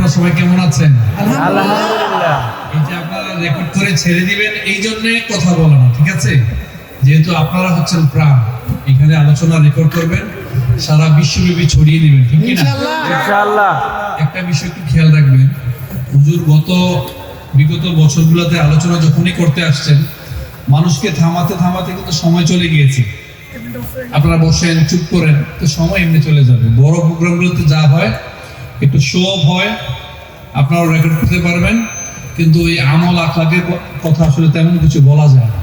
আপনারা সবাই কেমন আছেন? আলহামদুলিল্লাহ। এই যে আপনারা রেকর্ড করে ছেড়ে দিবেন এই জন্য কথা বলা না ঠিক আছে? যেহেতু আপনারা হচ্ছেন প্রাণ এখানে আলোচনা রেকর্ড করবেন সারা বিশ্বব্যাপী ছড়িয়ে দিবেন ঠিক কি না ইনশাআল্লাহ। একটা বিষয় একটু খেয়াল রাখবেন হুজুর গত বিগত বছরগুলোতে আলোচনা যখনই করতে আসছেন মানুষকে থামাতে থামাতে কিন্তু সময় চলে গিয়েছে। আপনারা বসেন চুপ করেন তো সময় এমনি চলে যাবে। বড় প্রোগ্রামগুলোতে যা হয় একটু শো অফ হয় আপনারা রেকর্ড করতে পারবেন। কিন্তু এই আমল আখলাকের কথা আসলে তেমন কিছু বলা যায় না।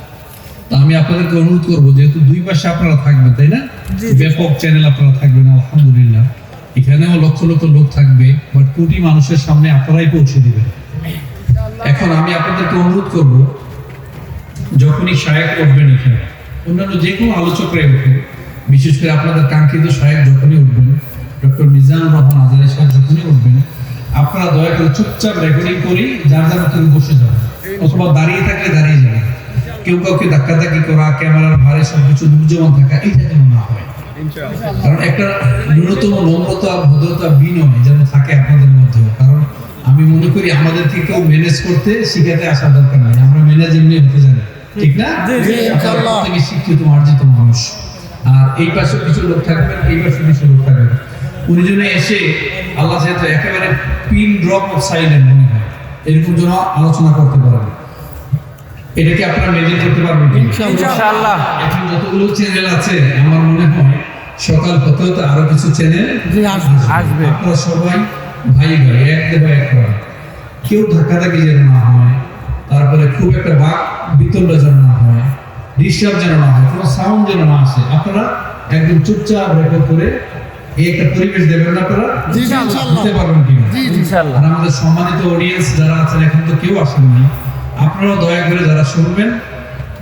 তা আমি আপনাদেরকে অনুরোধ করব যেহেতু দুই পাশে আপনারা থাকবেন তাই না? ব্যাপক চ্যানেল আপনারা থাকবেন আলহামদুলিল্লাহ। এখানেও লক্ষ লক্ষ লোক থাকবে বাট কোটি মানুষের সামনে আপনারাই পৌঁছে দিবেন। এখন আমি আপনাদেরকে অনুরোধ করব যখনই শায়ক উঠবেন এখানে অন্যান্য যে কোনো আলোচকরাই উঠবে বিশেষ করে আপনাদের কাঙ্ক্ষিত শায়ক যখনই উঠবেন ডক্টর মিজানুর রহমান আজারি সাহেব যখনই উঠবেন আপনারা দয়া করে চুপচাপ রেকর্ডিং করি যার যার মতন বসে যাবেন অথবা দাঁড়িয়ে থাকলে দাঁড়িয়ে যাবেন। কেউ কাউকে ধাক্কাধাক্কি করা ক্যামেরার ভারে সবকিছু দুর্জমান থাকা এটা যেন না হয়। কারণ একটা ন্যূনতম নম্রতা ভদ্রতা বিনয় যেন থাকে আপনাদের মধ্যে। কারণ আমি মনে করি আমাদেরকে কেউ ম্যানেজ করতে শিখাতে আসা দরকার নেই। আমরা ম্যানেজ এমনি হতে জানি। ঠিক না? প্রত্যেকে শিক্ষিত মার্জিত মানুষ। আর এই পাশে কিছু লোক থাকবেন এই পাশে কিছু লোক থাকবেন। উনি জন্য এসে আল্লাহ যেহেতু একেবারে পিন ড্রপ অফ সাইলেন্ট মনে হয়। এরকম যেন আলোচনা করতে পারবেন এটাকে আপনারা মেনটেন করতে পারবেন কি ইনশাআল্লাহ। এখন যতগুলো চ্যানেল আছে আমার মনে হয় সকাল হতে হতে আরও কিছু চ্যানেল আসবে। আপনারা সবাই ভাই ভাই এক দেবা এক করা কেউ ধাক্কাধাক্কি যেন না হয় তারপরে খুব একটা বাক বিতণ্ড যেন না হয় ডিস্টার্ব যেন না হয় কোনো সাউন্ড যেন না আসে। আপনারা একদম চুপচাপ রেকর্ড করে এই একটা পরিবেশ দেবেন না আপনারা? জি, জি, ইনশাআল্লাহ। দিতে পারবেন কিনা? আর আমাদের সম্মানিত অডিয়েন্স যারা আছেন এখন তো কেউ আসেননি আপনারা দয়া করে যারা শুনবেন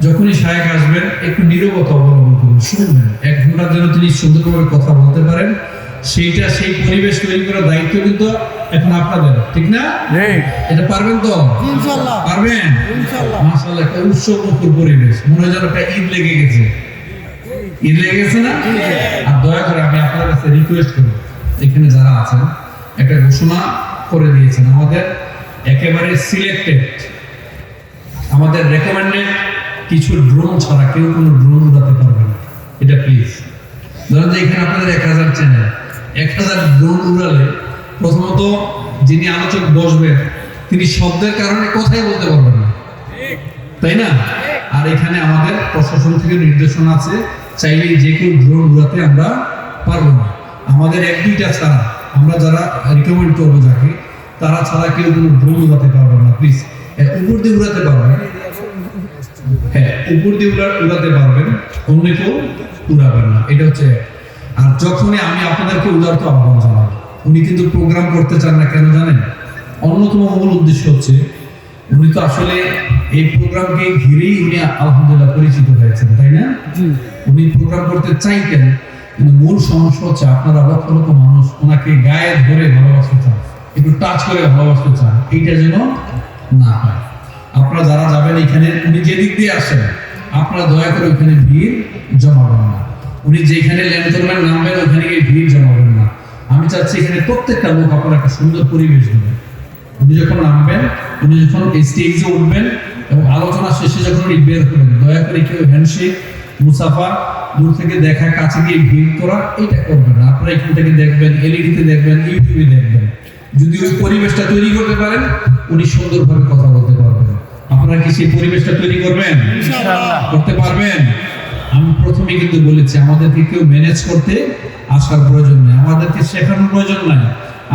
যখনই সাহেব আসবেন একটু নীরবতা অবলম্বন করুন। শুনবেন এক ঘণ্টার জন্য তিনি সুন্দরভাবে কথা বলতে পারেন। সেইটা সেই পরিবেশ তৈরি করার দায়িত্ব কিন্তু এখন আপনাদের ঠিক না? এটা পারবেন তো? ইনশাআল্লাহ। পারবেন? ইনশাআল্লাহ। মাশাআল্লাহ একটা উৎসব মুখর পরিবেশ। মনে হয় যেন একটা ঈদ লেগে গেছে। ঈদ লেগে গেছে না? আর দয়া করে আমি আপনার কাছে রিকোয়েস্ট করব। এখানে যারা আছেন, একটা ঘোষণা করে দিয়েছেন। আমাদের একেবারে সিলেক্টেড আমাদের রেকমেন্ডেড কিছু ড্রোন ছাড়া কেউ কোনো ড্রোন উড়াতে পারবে না। এটা প্লিজ ধরেন যে এখানে আপনাদের এক হাজার চ্যানেল এক হাজার ড্রোন উড়ালে প্রথমত যিনি আলোচক বসবেন, তিনি শব্দের কারণে কথাই বলতে পারবেন না। তাই না? আর এখানে আমাদের প্রশাসন থেকে নির্দেশনা আছে। চাইলে যে কেউ ড্রোন উড়াতে আমরা পারব না। আমাদের এক দুইটা ছাড়া। আমরা যারা রিকমেন্ড করব যাকে, তারা ছাড়া কেউ কোনো ড্রোন উড়াতে পারবে না প্লিজ উপর দিয়ে উড়াতে পারবেন। হ্যাঁ উপর দিয়ে উড়া- উড়াতে পারবেন, অন্য কেউ উড়াবেন না। এটা হচ্ছে, আর যখনই আমি আপনাদেরকে উদারত আহ্বান জানাব, উনি কিন্তু প্রোগ্রাম করতে চান না কেন জানেন? অন্যতম মূল উদ্দেশ্য হচ্ছে উনি তো আসলে এই প্রোগ্রামকে ঘিরেই উনি আলহামদুলিল্লাহ পরিচিত হয়েছেন তাই না? উনি প্রোগ্রাম করতে চাইতেন কিন্তু মূল সমস্যা হচ্ছে আপনারা লক্ষ লক্ষ মানুষ ওনাকে গায়ে ধরে ভালোবাসতে চান একটু টাচ করে ভালোবাসতে চান এইটা যেন না হয়। আপনারা যারা যাবেন এখানে উনি যে দিক দিয়ে আসেন আপনারা দয়া করে ওখানে ভিড় জমাবেন না। উনি যেখানে ল্যান্ড করবেন নামবেন ওখানে গিয়ে ভিড় জমাবেন না। আমি চাচ্ছি এখানে প্রত্যেকটা লোক আপনারা একটা সুন্দর পরিবেশ দেবেন উনি যখন নামবেন উনি যখন স্টেজে উঠবেন এবং আলোচনা শেষে যখন উনি বের করবেন দয়া করে কেউ হ্যান্ডশেক মুসাফা দূর থেকে দেখা কাছে গিয়ে ভিড় করা এটা করবেন না। আপনারা এখান থেকে দেখবেন এলইডিতে দেখবেন ইউটিউবে দেখবেন। যদি ওই পরিবেশটা তৈরি করতে পারেন উনি সুন্দরভাবে কথা বলতে পারবেন। আপনারা কি সেই পরিবেশটা তৈরি করবেন? করতে পারবেন? প্রথমে কিন্তু বলেছি, আমাদেরকে কেউ ম্যানেজ করতে আসার প্রয়োজন নেই। আমাদেরকে শেখানোর প্রয়োজন নাই।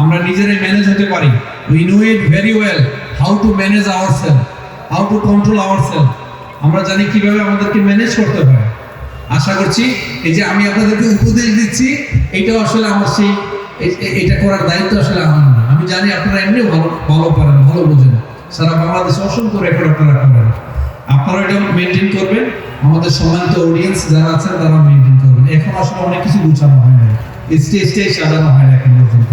আমরা নিজেরাই ম্যানেজ হতে পারি। We know it very well how to manage our self how to control our self আমরা জানি কীভাবে আমাদেরকে ম্যানেজ করতে হয়। আশা করছি এই যে আমি আপনাদেরকে উপদেশ দিচ্ছি এইটাও আসলে আমার সেই, এটা করার দায়িত্ব আসলে আমার আমি জানি আপনারা এমনি ভালো ভালো পারেন, ভালো বোঝেন। সারা বাংলাদেশে অসংখ্য রেকর্ড আপনারা করেন। আপনারা এটা মেনটেন করবেন। আমাদের সম্মানিত অডিয়েন্স যারা আছেন তারা মেনটেন করবেন। এখন আসলে অনেক কিছু গুছানো হয় না স্টেজ স্টেজ সাজানো হয় না এখন পর্যন্ত।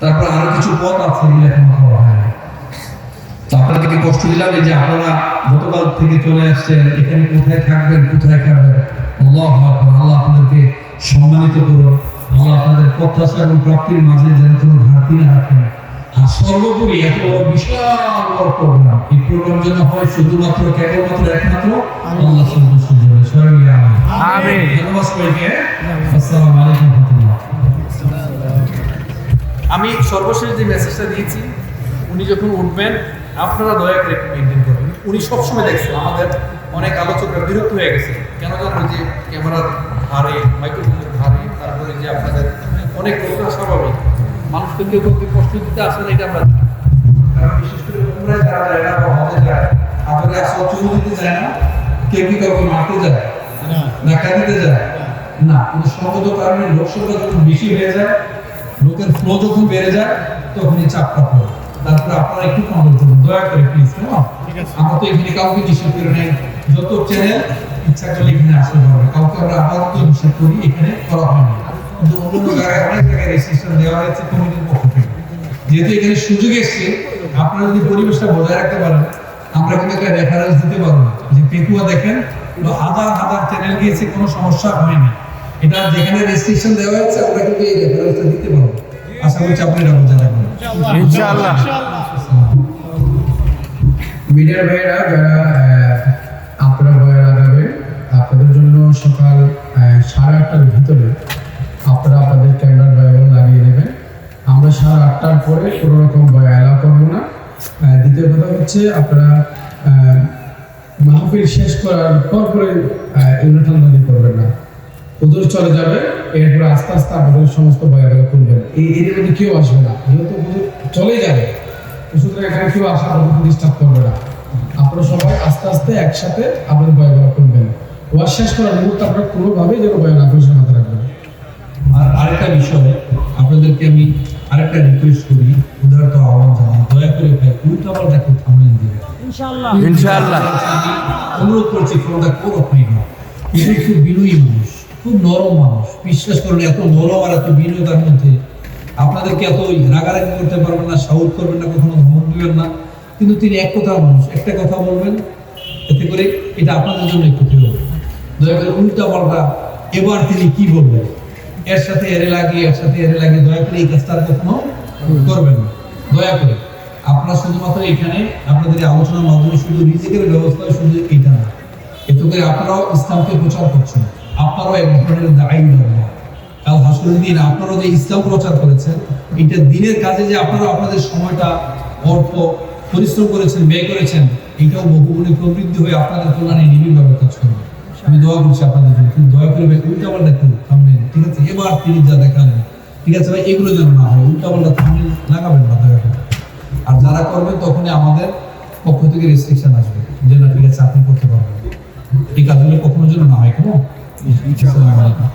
তারপর আরও কিছু পথ আছে এখনও করা হয় না তো আপনাদেরকে কষ্ট দিলাম যে আপনারা গতকাল থেকে চলে আসছেন, এখানে কোথায় থাকবেন, কোথায় খাবেন? আল্লাহ আল্লাহ আপনাদেরকে সম্মানিত করুন। আল্লাহ আপনাদের প্রত্যাশা এবং প্রাপ্তির মাঝে যেন কোনো ঘাটতি না রাখেন আর সর্বোপরি এত বড় বিশাল বড় প্রোগ্রাম এই প্রোগ্রাম যেন হয় শুধুমাত্র কেবলমাত্র একমাত্র আল্লাহ সন্তুষ্ট জন্য। সবাই মিলে আমিন। আমিন। ধন্যবাদ সবাইকে। আসসালামু আলাইকুম আমি সর্বশেষ যে মেসেজটা দিয়েছি উনি যখন উঠবেন আপনারা দয়া করে মেনটেন করবেন। উনি সবসময় দেখছেন আমাদের অনেক আলোচকরা বিরক্ত হয়ে গেছে। কেন জানো যে ক্যামেরার ধারে মাইক্রোফোনের ধারে তারপরে যে আপনাদের অনেক লোকরা স্বাভাবিক। মানুষকে কেউ কাউকে কষ্ট দিতে আসে না এটা আমরা বিশেষ করে উমরায় যারা যায় না বা হজে যায়। আপনাদের আসলে চুমু দিতে যায় না? কেউ কি কাউকে মারতে যায়? ধাক্কা দিতে যায়? না। কিন্তু সঙ্গত কারণে লোকসংখ্যা যখন বেশি হয়ে যায় লোকের ফ্লো যখন বেড়ে যায় তখনই চাপটা পড়ে তারপরে আপনারা একটু কন্ট্রোল করুন দয়া করে প্লিজ কেমন? আমরা তো এখানে কাউকে করে নেই। যত চ্যানেল ইচ্ছা করলে এখানে আসতে পারবে কাউকে আমরা আপাতত করি এখানে করা হয়নি কিন্তু অন্য জায়গায় অনেক জায়গায় রেজিস্ট্রেশন দেওয়া হয়েছে কমিটির পক্ষ থেকে। যেহেতু এখানে সুযোগ এসছে আপনারা যদি পরিবেশটা বজায় রাখতে পারেন আমরা কিন্তু একটা রেফারেন্স দিতে পারব যে পেকুয়া দেখেন হাজার হাজার চ্যানেল গিয়েছে কোনো সমস্যা হয়নি। এটা যেখানে রেজিস্ট্রেশন দেওয়া হয়েছে আমরা কিন্তু এই রেফারেন্সটা দিতে পারব। আশা করছি আপনি এটা বজায় রাখবেন। ইনশাআল্লাহ। মিডিয়ার ভাইয়েরা যারা আপনারা বয়ে লাগাবেন আপনাদের জন্য সকাল সাড়ে আটটার ভিতরে আপনারা আপনাদের ক্যামেরার বয়াগুলো লাগিয়ে নেবেন আমরা সাড়ে আটটার পরে কোনো রকম বয়া অ্যালাউ করব না। দ্বিতীয় কথা হচ্ছে আপনারা মাহফিল শেষ করার পর পরে ইউনিটানবাজি করবেন না। হুজুর চলে যাবে, এরপরে আস্তে আস্তে আপনাদের সমস্ত বয়াগুলো খুলবেন এই এর কেউ আসবে না, যেহেতু চলে যাবে। সুতরাং এখানে কেউ আসা পর্যন্ত ডিস্টার্ব করবে না। আপনারা সবাই আস্তে আস্তে একসাথে আপনাদের বয়াগুলো খুলবেন ওয়াশ শেষ করার মুহূর্তে আপনারা কোনোভাবেই যেন বয়া না করে মাথায় রাখবেন আর আরেকটা বিষয় আপনাদেরকে আমি আরেকটা রিকোয়েস্ট করি উদারত আহ্বান জানাই। দয়া করে ভাই উল্টা পাল্টা কেউ থামলেন দিবে ইনশাআল্লাহ। আমি অনুরোধ করছি ফোনটা কোনো না। এটা খুব বিনয়ী মানুষ খুব নরম মানুষ। বিশ্বাস করুন এত নরম আর এত বিনয়তার মধ্যে। আপনাদেরকে এত রাগারাগি করতে পারবেন না সাউথ করবেন না কখনো ধমক দিবেন না। কিন্তু তিনি এক কথা মানুষ একটা কথা বলবেন এতে করে এটা আপনাদের জন্য ক্ষতি হবে দয়া করে উল্টা পাল্টা এবার তিনি কি বলবেন? এর সাথে এরে লাগিয়ে এর সাথে এরে লাগিয়ে দয়া করে এই কাজটা কখনো করবেন না। দয়া করে। আপনারা শুধুমাত্র এখানে আপনাদের আলোচনার মাধ্যমে শুধু নিজেদের ব্যবস্থা, শুধু এটা না। এতে করে আপনারাও ইসলামকে প্রচার করছেন। আপনারাও এক ধরনের দায়ী ধর্ম কাল হাসুরের দিন আপনারাও যে ইসলাম প্রচার করেছেন, এটা দিনের কাজে যে আপনারা আপনাদের সময়টা, অর্থ পরিশ্রম করেছেন, ব্যয় করেছেন, এটাও বহুগুণে প্রবৃদ্ধি হয়ে আপনাদের কল্যাণে নিবিড়ভাবে কাজ করবে। আমি দোয়া করছি আপনাদের জন্য কিন্তু দয়া করে ভাই উল্টা পাল্টা একটু থামবেন ঠিক আছে এবার তিনি যা দেখালেন ঠিক আছে ভাই এগুলো যেন না হয় উল্টা পাল্টা থামবেন লাগাবেন না দয়া করে আর যারা করবে তখনই আমাদের পক্ষ থেকে রেস্ট্রিকশন আসবে যে না ঠিক আছে আপনি করতে পারবেন। এই কাজগুলো কখনো যেন না হয় কেমন? আসসালামু আলাইকুম।